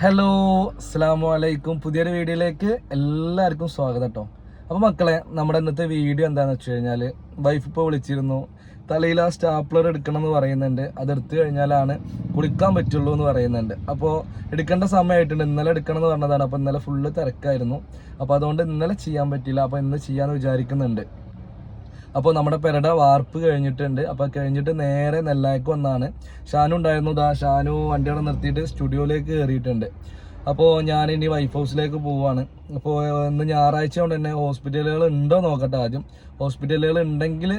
Hello അസ്സാം വലൈക്കും പുതിയൊരു വീഡിയോയിലേക്ക് എല്ലാവർക്കും സ്വാഗതം കേട്ടോ. അപ്പോൾ മക്കളെ നമ്മുടെ ഇന്നത്തെ വീഡിയോ എന്താണെന്ന് വെച്ച് കഴിഞ്ഞാൽ വൈഫ് ഇപ്പോൾ വിളിച്ചിരുന്നു. തലയിൽ ആ സ്റ്റാപ്ലർ എടുക്കണം എന്ന് പറയുന്നുണ്ട് അതെടുത്തു കഴിഞ്ഞാലാണ് കുളിക്കാൻ പറ്റുള്ളൂ എന്ന് പറയുന്നുണ്ട്. അപ്പോൾ എടുക്കേണ്ട സമയമായിട്ടുണ്ട്. ഇന്നലെ എടുക്കണം എന്ന് പറഞ്ഞതാണ്. അപ്പോൾ ഇന്നലെ ഫുള്ള് തിരക്കായിരുന്നു. അപ്പോൾ അതുകൊണ്ട് ഇന്നലെ ചെയ്യാൻ പറ്റിയില്ല. അപ്പോൾ ഇന്ന് ചെയ്യാമെന്ന് വിചാരിക്കുന്നുണ്ട്. അപ്പോൾ നമ്മുടെ പെരട വാർപ്പ് കഴിഞ്ഞിട്ടുണ്ട്. അപ്പോൾ കഴിഞ്ഞിട്ട് നേരെ നെല്ലായ്ക്ക് വന്നാണ്. ഷാനു ഉണ്ടായിരുന്നു. ദാ ഷാനു വണ്ടി അവിടെ നിർത്തിയിട്ട് സ്റ്റുഡിയോയിലേക്ക് കയറിയിട്ടുണ്ട്. അപ്പോൾ ഞാൻ ഇനി വൈഫ് ഹൗസിലേക്ക് പോവാണ്. അപ്പോൾ ഇന്ന് ഞായറാഴ്ച കൊണ്ട് തന്നെ ഹോസ്പിറ്റലുകൾ ഉണ്ടോ നോക്കട്ടെ ആദ്യം. ഹോസ്പിറ്റലുകൾ ഉണ്ടെങ്കിൽ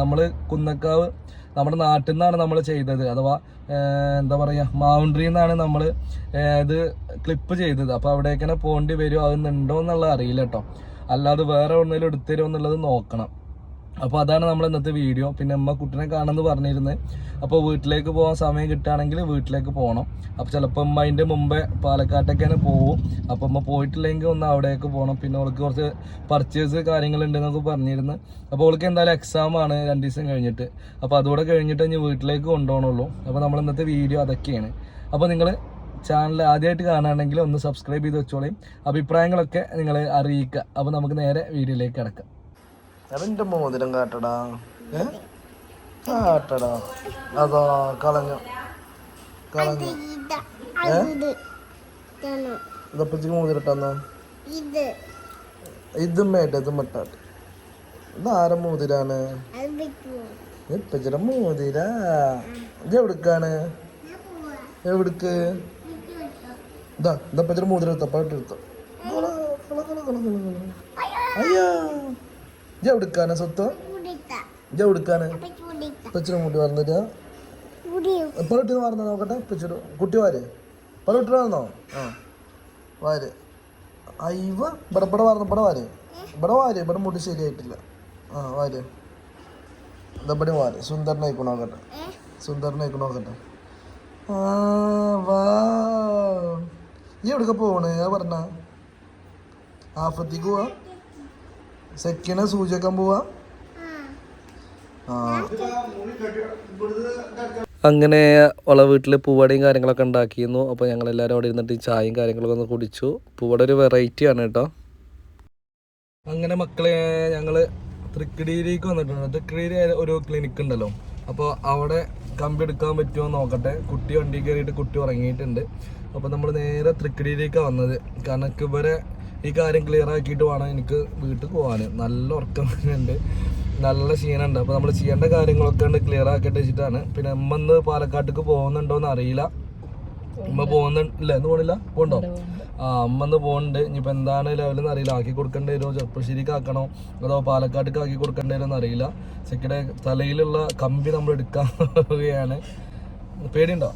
നമ്മൾ കുന്നക്കാവ് നമ്മുടെ നാട്ടിൽ നിന്നാണ് നമ്മൾ ചെയ്തത്. അഥവാ എന്താ പറയുക മൗണ്ടറിയിൽ നിന്നാണ് നമ്മൾ ഇത് ക്ലിപ്പ് ചെയ്തത്. അപ്പോൾ അവിടേക്കാണ് പോകേണ്ടി വരുമോ അതൊന്നുണ്ടോ എന്നുള്ളത് അറിയില്ല കേട്ടോ. അല്ലാതെ വേറെ എവിടെന്നെങ്കിലും എടുത്തരുമോ എന്നുള്ളത് നോക്കണം. അപ്പോൾ അതാണ് നമ്മൾ ഇന്നത്തെ വീഡിയോ. പിന്നെ അമ്മ കുട്ടിനെ കാണുമെന്ന് പറഞ്ഞിരുന്നത് അപ്പോൾ വീട്ടിലേക്ക് പോകാൻ സമയം കിട്ടുകയാണെങ്കിൽ വീട്ടിലേക്ക് പോകണം അപ്പോൾ ചിലപ്പോൾ അമ്മ അതിന്റെ മുമ്പേ പാലക്കാട്ടേക്കാണ് പോവും. അപ്പോൾ അമ്മ പോയിട്ടില്ലെങ്കിൽ ഒന്ന് അവിടേക്ക് പോകണം പിന്നെ അവൾക്ക് കുറച്ച് പർച്ചേസ് കാര്യങ്ങളുണ്ടെന്നൊക്കെ പറഞ്ഞിരുന്നു. അപ്പോൾ അവൾക്ക് എന്തായാലും എക്സാം ആണ് രണ്ട് ദിവസം കഴിഞ്ഞിട്ട്. അപ്പോൾ അതുകൂടെ കഴിഞ്ഞിട്ട് ഇനി വീട്ടിലേക്ക് കൊണ്ടുപോകണുള്ളൂ. അപ്പോൾ നമ്മൾ ഇന്നത്തെ വീഡിയോ അതൊക്കെയാണ്. അപ്പോൾ നിങ്ങൾ ചാനൽ ആദ്യമായിട്ട് കാണുകയാണെങ്കിൽ ഒന്ന് സബ്സ്ക്രൈബ് ചെയ്ത് വെച്ചോളയും അഭിപ്രായങ്ങളൊക്കെ നിങ്ങൾ അറിയിക്കുക. അപ്പോൾ നമുക്ക് നേരെ വീഡിയോയിലേക്ക് കിടക്കാം. അതെന്റെ മോതിരം കാട്ടടാ. ഏ? കാട്ടടാ. അതോ കളഞ്ഞു. കളഞ്ഞു. ഏ ഇത്. ഇതാണ്. ഇതും മോതിരട്ടെന്നാ ഇത്. മേട്ടെ ഇത് മട്ടാട്ട് ഇത് ആരെ മോതിരാണ്? ഇപ്പച്ചിയുടെ മോതിര. ഇത് എവിടുക്കാണ്? എവിടുക്ക്? ഇതാ ഇതപ്പച്ചിയുടെ മോതിരം എടുത്തോ എടുത്തോ. അയ്യോ. ഇത് സ്വത്തോ? സ്വത്ത് അപ്പൊ ചൂടിത്ത. ഇപ്പച്ചിയുടെ മുടി പറഞ്ഞിട്ട് നോക്കട്ടെ? പിച്ചിടു കുട്ടി വാര് പലട്ടിനാണോ ആ. വാര്. അയ്യവ ഇവിടെ ഇവിടെ മാറുന്നു ഇവിടെ വാര്. ഇവിടെ വാര് ഇവിടെ മുടി ശരിയായിട്ടില്ല. ആ വാര്. ഇതപ്പടി വാര്. സുന്ദരനായിക്കോ നോക്കട്ടെ? സുന്ദരനായിക്കോ നോക്കട്ടെ? ആ വാ. ഈ എവിടക്ക പോണ്? ഞാൻ പറഞ്ഞ. ആഫത്തേക്ക് പോവാ? സെക്കിനെ സൂചിക്കാൻ പോവാ? അങ്ങനെ ഉള്ള വീട്ടിൽ പൂവടയും കാര്യങ്ങളൊക്കെ ഉണ്ടാക്കിയിരുന്നു. അപ്പോൾ ഞങ്ങൾ എല്ലാവരും അവിടെ ഇരുന്നിട്ട് ചായയും കാര്യങ്ങളൊക്കെ ഒന്ന് കുടിച്ചു. പൂവട ഒരു വെറൈറ്റി ആണ് കേട്ടോ. അങ്ങനെ മക്കളെ ഞങ്ങൾ തൃക്കടിയിലേക്ക് വന്നിട്ടുണ്ട്. തൃക്കടിയിൽ ഒരു ക്ലിനിക്ക് ഉണ്ടല്ലോ. അപ്പോൾ അവിടെ കമ്പി എടുക്കാൻ പറ്റുമോ നോക്കട്ടെ. കുട്ടി വണ്ടി കയറിയിട്ട് കുട്ടി ഉറങ്ങിയിട്ടുണ്ട്. അപ്പോൾ നമ്മൾ നേരെ തൃക്കടിയിലേക്കാണ് വന്നത്. കാരണം ഇവരെ ഈ കാര്യം ക്ലിയർ ആക്കിയിട്ട് വേണം എനിക്ക് വീട്ടിൽ പോകാൻ നല്ല ഉറക്കം ഉണ്ട്. നല്ല ക്ഷീണമുണ്ട്. അപ്പോൾ നമ്മൾ ചെയ്യേണ്ട കാര്യങ്ങളൊക്കെ ഉണ്ട് ക്ലിയർ ആക്കിയിട്ട് വെച്ചിട്ടാണ്. പിന്നെ അമ്മ ഇന്ന് പാലക്കാട്ടേക്ക് പോകുന്നുണ്ടോയെന്ന് അറിയില്ല. അമ്മ പോകുന്നില്ല എന്ന് പോണില്ല? പോണ്ടോ? ആ അമ്മ ഇന്ന് പോകുന്നുണ്ട് ഇനിയിപ്പോൾ എന്താണ് ലെവലെന്ന് അറിയില്ല. ആക്കി കൊടുക്കേണ്ടി വരുമോ ചെറുപ്പശ്ശേരിക്ക് ആക്കണോ? അതോ പാലക്കാട്ടേക്ക് ആക്കി കൊടുക്കേണ്ടി വരുമോ അറിയില്ല. ചെക്കിയുടെ തലയിലുള്ള കമ്പി നമ്മൾ എടുക്കാൻ പോവുകയാണ്. പേടിയുണ്ടോ?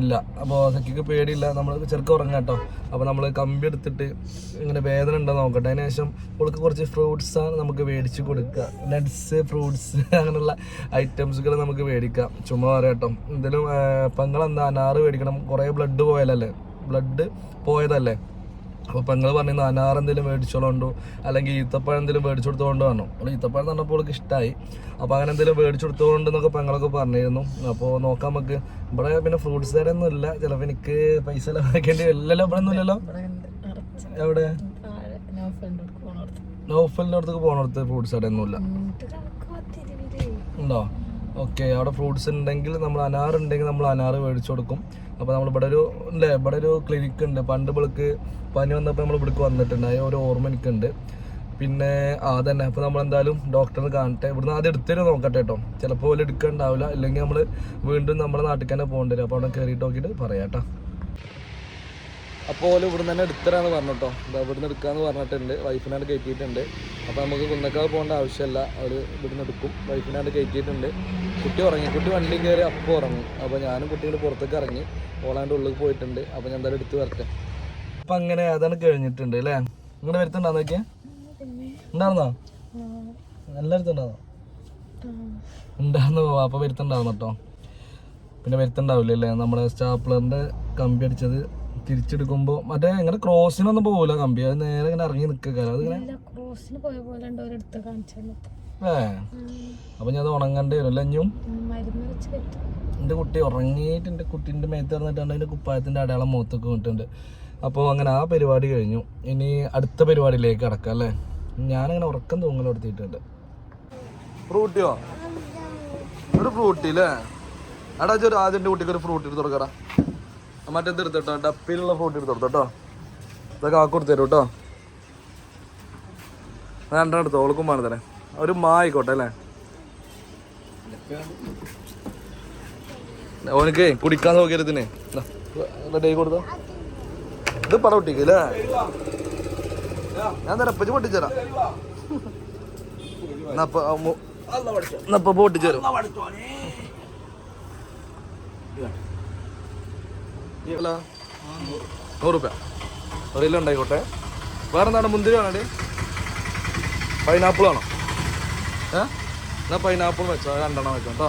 ഇല്ല. അപ്പോൾ സഖിക്ക് പേടിയില്ല. നമ്മൾ ചെറുക്കം ഉറങ്ങാം കേട്ടോ അപ്പോൾ നമ്മൾ കമ്പി എടുത്തിട്ട് ഇങ്ങനെ വേദന ഉണ്ടോ നോക്കട്ടെ. അതിന് ശേഷം അവൾക്ക് കുറച്ച് ഫ്രൂട്ട്സാണ് നമുക്ക് മേടിച്ച് കൊടുക്കുക നട്ട്സ് ഫ്രൂട്ട്സ് അങ്ങനെയുള്ള ഐറ്റംസുകൾ നമുക്ക് മേടിക്കാം ചുമ്മാ കേട്ടോ എന്തെങ്കിലും പെങ്ങളെന്താ അനാറ് മേടിക്കണം കുറേ ബ്ലഡ് പോയാലല്ലേ ബ്ലഡ് പോയതല്ലേ? അപ്പോൾ പെങ്ങൾ പറഞ്ഞിരുന്നു അനാർ എന്തെങ്കിലും മേടിച്ചോളുണ്ടോ അല്ലെങ്കിൽ ഈത്തപ്പഴം എന്തെങ്കിലും മേടിച്ചു കൊടുത്തോണ്ട് പറഞ്ഞു. അപ്പോൾ ഈത്തപ്പഴം പറഞ്ഞപ്പോൾ അവൾക്ക് ഇഷ്ടമായി അപ്പോൾ അങ്ങനെ എന്തെങ്കിലും മേടിച്ചു കൊടുത്തോണ്ടെന്നൊക്കെ പെങ്ങളൊക്കെ പറഞ്ഞിരുന്നു. അപ്പോൾ നോക്കാം നമുക്ക്. ഇവിടെ പിന്നെ ഫ്രൂട്ട്സ് തരൊന്നും ഇല്ല. ചിലപ്പോൾ എനിക്ക് പൈസ ചിലവാക്കേണ്ടി ഇല്ലല്ലോ ഇവിടെ ഒന്നും ഇല്ലല്ലോ. എവിടെ? നോഫലിന്റെ അടുത്തേക്ക് പോകണടുത്ത് ഫ്രൂട്ട്സ് കടയൊന്നുമില്ല ഉണ്ടോ? ഓക്കെ അവിടെ ഫ്രൂട്ട്സ് ഉണ്ടെങ്കിൽ നമ്മൾ അനാർ ഉണ്ടെങ്കിൽ നമ്മൾ അനാർ മേടിച്ചു കൊടുക്കും അപ്പോൾ നമ്മൾ ഇവിടെ ഒരു അല്ലേ ഇവിടെ ഒരു ക്ലിനിക്ക് ഉണ്ട്. പണ്ട് വിളിക്ക് പനി വന്നപ്പോൾ നമ്മൾ ഇവിടേക്ക് വന്നിട്ടുണ്ട്. അതിന് ഒരു ഓർമ്മ എനിക്കുണ്ട്. പിന്നെ ആ തന്നെ അപ്പോൾ നമ്മൾ എന്തായാലും ഡോക്ടറെ കാണട്ടെ. ഇവിടുന്ന് ആദ്യം എടുത്തിട്ട് നോക്കട്ടെ കേട്ടോ ചിലപ്പോൾ ഓൽ എടുക്കണ്ടാവില്ല. ഇല്ലെങ്കിൽ നമ്മൾ വീണ്ടും നമ്മുടെ നാട്ടിൽ തന്നെ പോകേണ്ടി വരും. അപ്പോൾ അവിടെ കയറിയിട്ട് നോക്കിയിട്ട് പറയാം കേട്ടോ അപ്പോൾ ഓൽ ഇവിടുന്ന് തന്നെ എടുത്തരാന്ന് പറഞ്ഞു കേട്ടോ ഇവിടുന്ന് എടുക്കാന്ന് പറഞ്ഞിട്ടുണ്ട്. വൈഫിനാണ്ട് കയറ്റിയിട്ടുണ്ട്. അപ്പോൾ നമുക്ക് കുന്നക്കാവ് പോകേണ്ട ആവശ്യമില്ല. അവർ ഇവിടുന്ന് എടുക്കും. വൈഫിനാണ്ട് കയറ്റിയിട്ടുണ്ട്. കുട്ടി ഉറങ്ങി. കുട്ടി വണ്ടി കയറി അപ്പോൾ ഉറങ്ങി. അപ്പോൾ ഞാനും കുട്ടികൾ പുറത്തേക്ക് ഇറങ്ങി. ഓളാണ്ട് ഉള്ളിൽ പോയിട്ടുണ്ട്. അപ്പോൾ ഞാൻ എന്തായാലും എടുത്ത് വരട്ടെ. അപ്പം അങ്ങനെ അതാണ് കഴിഞ്ഞിട്ടുണ്ട് അല്ലേ? നിങ്ങളുടെ വരുത്തുണ്ടോ നോക്കിയാൽ ഉണ്ടായിരുന്നോ? നല്ല ഉണ്ടായിരുന്നോ ഉണ്ടായിരുന്നു അപ്പോൾ വരുത്തുണ്ടായിരുന്നു കേട്ടോ. പിന്നെ വരുത്തുണ്ടാവില്ല അല്ലേ? നമ്മുടെ സ്റ്റാപ്ലറിന്റെ കമ്പി അടിച്ചത് തിരിച്ചെടുക്കുമ്പോൾ മറ്റേ ഇങ്ങനെ ക്രോസിനൊന്നും പോകില്ല കമ്പി. അത് നേരെ ഇങ്ങനെ ഇറങ്ങി നിൽക്കുക അത് ഇങ്ങനെ ക്രോസിന് പോയ പോലെ ഉണ്ട് ഒരിടത്ത് കാണിച്ചു ഏ. അപ്പൊ ഞാൻ അത് ഉണങ്ങേണ്ടി വരും അല്ലേ എന്റെ കെട്ടും ഉറങ്ങിയിട്ട് എന്റെ കുട്ടീന്റെ മേത്ത് ഇറന്നിട്ടുണ്ട് എന്റെ കുപ്പായത്തിന്റെ അടയാളം മുഖത്തൊക്കെ വിട്ടിട്ടുണ്ട് അപ്പോൾ അങ്ങനെ ആ പരിപാടി കഴിഞ്ഞു. ഇനി അടുത്ത പരിപാടിയിലേക്ക് കടക്കാം അല്ലേ? ഞാനങ്ങനെ ഉറക്കം തൂങ്ങലെടുത്തിട്ടുണ്ട് ഫ്രൂട്ടിയോ? ഒരു ഫ്രൂട്ടി അല്ലേ എടാ ഒരു ആദ്യം കുട്ടിക്ക് ഒരു ഫ്രൂട്ടി എടുത്ത് കൊടുക്കടാ. മറ്റേത് എടുത്തോട്ടോ ഡപ്പിലുള്ള ഫോട്ടോ എടുത്തോട്ടോ കൊടുത്തോട്ടോ ഇതൊക്കെ ആക്കി കൊടുത്തു തരും കേട്ടോ രണ്ടെണ്ണം എടുത്തോ ഓൾക്കും വേണം തരാം ഒരു മാ ആയിക്കോട്ടെ അല്ലേ? ഓനക്ക് കുടിക്കാൻ ആയി കൊടുത്തോ. ഇത് പട പൊട്ടിക്കല്ലേ ഞാൻ തരാം ഇപ്പച്ചി പൊട്ടിച്ചേരാം എന്നപ്പ പൊട്ടിച്ചേരും അല്ല. നൂറ് ഒരു കിലോ ഉണ്ടായിക്കോട്ടെ വേറെ എന്താണ് മുന്തിരി വേണേ പൈനാപ്പിൾ വേണോ ഏ? എന്നാ പൈനാപ്പിൾ വെച്ചോ. രണ്ടെണ്ണം വെച്ചോ കേട്ടോ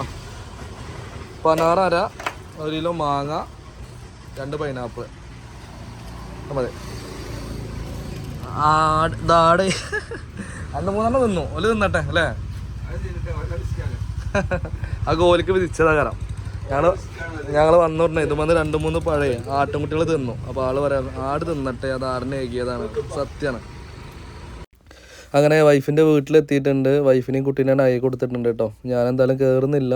പനാറ് അര ഒരു കിലോ മാങ്ങ രണ്ട് പൈനാപ്പിൾ മതി. ആട് അന്ന് മൂന്നെണ്ണം തിന്നു. ഓൽ തിന്നട്ടെ അല്ലേ? ആ ഗോലിക്ക് വിധിച്ചതാ കാരണം ഞങ്ങൾ ഞങ്ങൾ വന്നു പറഞ്ഞ ഇത് വന്ന് രണ്ട് മൂന്ന് പഴയ ആട്ടുംകുട്ടികൾ തിന്നു. അപ്പോൾ ആൾ പറയാം ആട് തിന്നട്ടെ അത് ആടിനെ ഏകിയതാണ്. സത്യമാണ് അങ്ങനെ വൈഫിന്റെ വീട്ടിലെത്തിയിട്ടുണ്ട്. വൈഫിനെയും കുട്ടീനെ ആയി കൊടുത്തിട്ടുണ്ട് കേട്ടോ. ഞാൻ എന്തായാലും കയറുന്നില്ല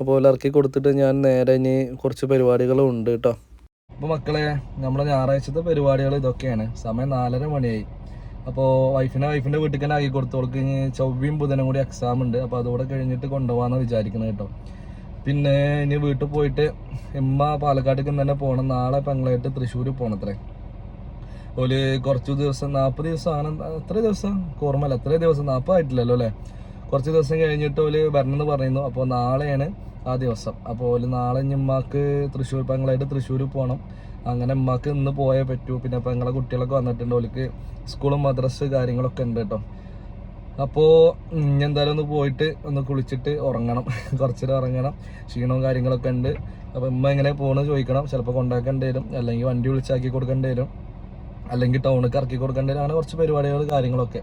അപ്പോൾ ഇറക്കി കൊടുത്തിട്ട് ഞാൻ നേരെ ഇനി കുറച്ച് പരിപാടികളും ഉണ്ട് കേട്ടോ. അപ്പോൾ മക്കളെ നമ്മുടെ ഞായറാഴ്ചത്തെ പരിപാടികൾ ഇതൊക്കെയാണ്. സമയം നാലര മണിയായി. അപ്പോൾ വൈഫിനെ വൈഫിന്റെ വീട്ടിൽ തന്നെ ആക്കി കൊടുത്തു. അവൾക്ക് ഇനി ചൊവ്വയും ബുധനും കൂടി എക്സാം ഉണ്ട്. അപ്പോൾ അതുകൂടെ കഴിഞ്ഞിട്ട് കൊണ്ടുപോകാമെന്ന് വിചാരിക്കുന്നത് കേട്ടോ. പിന്നെ ഇനി വീട്ടിൽ പോയിട്ട് എമ്മ പാലക്കാട്ടേക്ക് തന്നെ പോകണം നാളെ പെങ്ങളായിട്ട് തൃശ്ശൂർ പോകണത്രേ ഒരു കുറച്ച് ദിവസം നാൽപ്പത് ദിവസം എത്ര ദിവസം? ഓർമ്മല്ല എത്ര ദിവസം? നാൽപ്പത് ആയിട്ടില്ലല്ലോ അല്ലേ? കുറച്ച് ദിവസം കഴിഞ്ഞിട്ട് ഓൽ വരണമെന്ന് പറയുന്നു അപ്പോൾ നാളെയാണ് ആ ദിവസം. അപ്പോൾ ഓൽ നാളെ ഇനി ഉമ്മാക്ക് തൃശ്ശൂർ പെങ്ങളായിട്ട് തൃശ്ശൂർ പോകണം അങ്ങനെ ഉമ്മാക്ക് ഇന്ന് പോയേ പറ്റൂ. പിന്നെ പെങ്ങളെ കുട്ടികളൊക്കെ വന്നിട്ടുണ്ട്. ഓലിക്ക് സ്കൂളും മദ്രസ് കാര്യങ്ങളൊക്കെ ഉണ്ട് കേട്ടോ. അപ്പോൾ എന്തായാലും ഒന്ന് പോയിട്ട് ഒന്ന് കുളിച്ചിട്ട് ഉറങ്ങണം. കുറച്ചേരം ഉറങ്ങണം. ക്ഷീണവും കാര്യങ്ങളൊക്കെ ഉണ്ട്. അപ്പോൾ ഉമ്മ എങ്ങനെ പോകണമെന്ന് ചോദിക്കണം. ചിലപ്പോൾ കൊണ്ടാക്കേണ്ടി വരും. അല്ലെങ്കിൽ വണ്ടി വിളിച്ചാക്കി കൊടുക്കേണ്ടി വരും. അല്ലെങ്കിൽ ടൗണിൽ ഇറക്കി കൊടുക്കേണ്ടി വരും. അങ്ങനെ കുറച്ച് പരിപാടികൾ കാര്യങ്ങളൊക്കെ.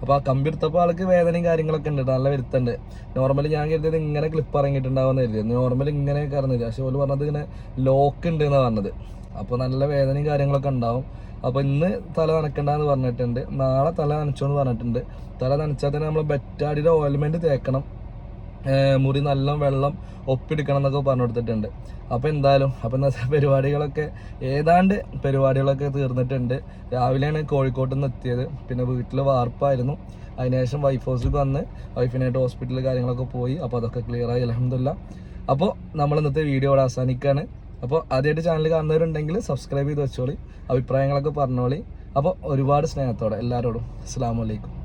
അപ്പോൾ ആ കമ്പി എടുത്തപ്പോൾ ആൾക്ക് വേദനയും കാര്യങ്ങളൊക്കെ ഉണ്ട്. നല്ല വരുത്തുണ്ട്. നോർമലി ഞാൻ കരുതിയത് ഇങ്ങനെ ക്ലിപ്പ് ഇറങ്ങിയിട്ടുണ്ടാവുന്ന കരുതിയത്. നോർമലി ഇങ്ങനെ കറന്നില്ല പക്ഷെ ഓൽ പറഞ്ഞത് ഇങ്ങനെ ലോക്ക് ഉണ്ട് എന്നാണ് പറഞ്ഞത്. അപ്പോൾ നല്ല വേദനയും കാര്യങ്ങളൊക്കെ ഉണ്ടാവും. അപ്പോൾ ഇന്ന് തല നനക്കണ്ടെന്ന് പറഞ്ഞിട്ടുണ്ട്. നാളെ തല നനച്ചോന്ന് പറഞ്ഞിട്ടുണ്ട്. തല നനച്ചാൽ തന്നെ നമ്മൾ ബെറ്റാടിയുടെ ഓയിൽമെന്റ് തേക്കണം. മുറി നല്ല വെള്ളം ഒപ്പിടിക്കണം എന്നൊക്കെ പറഞ്ഞു കൊടുത്തിട്ടുണ്ട്. അപ്പോൾ എന്തായാലും അപ്പോൾ വെച്ചാൽ പരിപാടികളൊക്കെ ഏതാണ്ട് പരിപാടികളൊക്കെ തീർന്നിട്ടുണ്ട്. രാവിലെയാണ് കോഴിക്കോട്ട് നിന്ന് എത്തിയത്. പിന്നെ വീട്ടിൽ വാർപ്പായിരുന്നു. അതിനുശേഷം വൈഫ് ഹൗസിൽ വന്ന് വൈഫിനായിട്ട് ഹോസ്പിറ്റലിൽ കാര്യങ്ങളൊക്കെ പോയി. അപ്പോൾ അതൊക്കെ ക്ലിയർ ആയി. അലഹമില്ല അപ്പോൾ നമ്മൾ ഇന്നത്തെ വീഡിയോ ഇവിടെ അവസാനിക്കുകയാണ് അപ്പോൾ ആദ്യമായിട്ട് ചാനൽ കാണുന്നവരുണ്ടെങ്കിൽ സബ്സ്ക്രൈബ് ചെയ്ത് വെച്ചോളി അഭിപ്രായങ്ങളൊക്കെ പറഞ്ഞോളി. അപ്പോൾ ഒരുപാട് സ്നേഹത്തോടെ എല്ലാവരോടും. അസ്സാം വലൈക്കും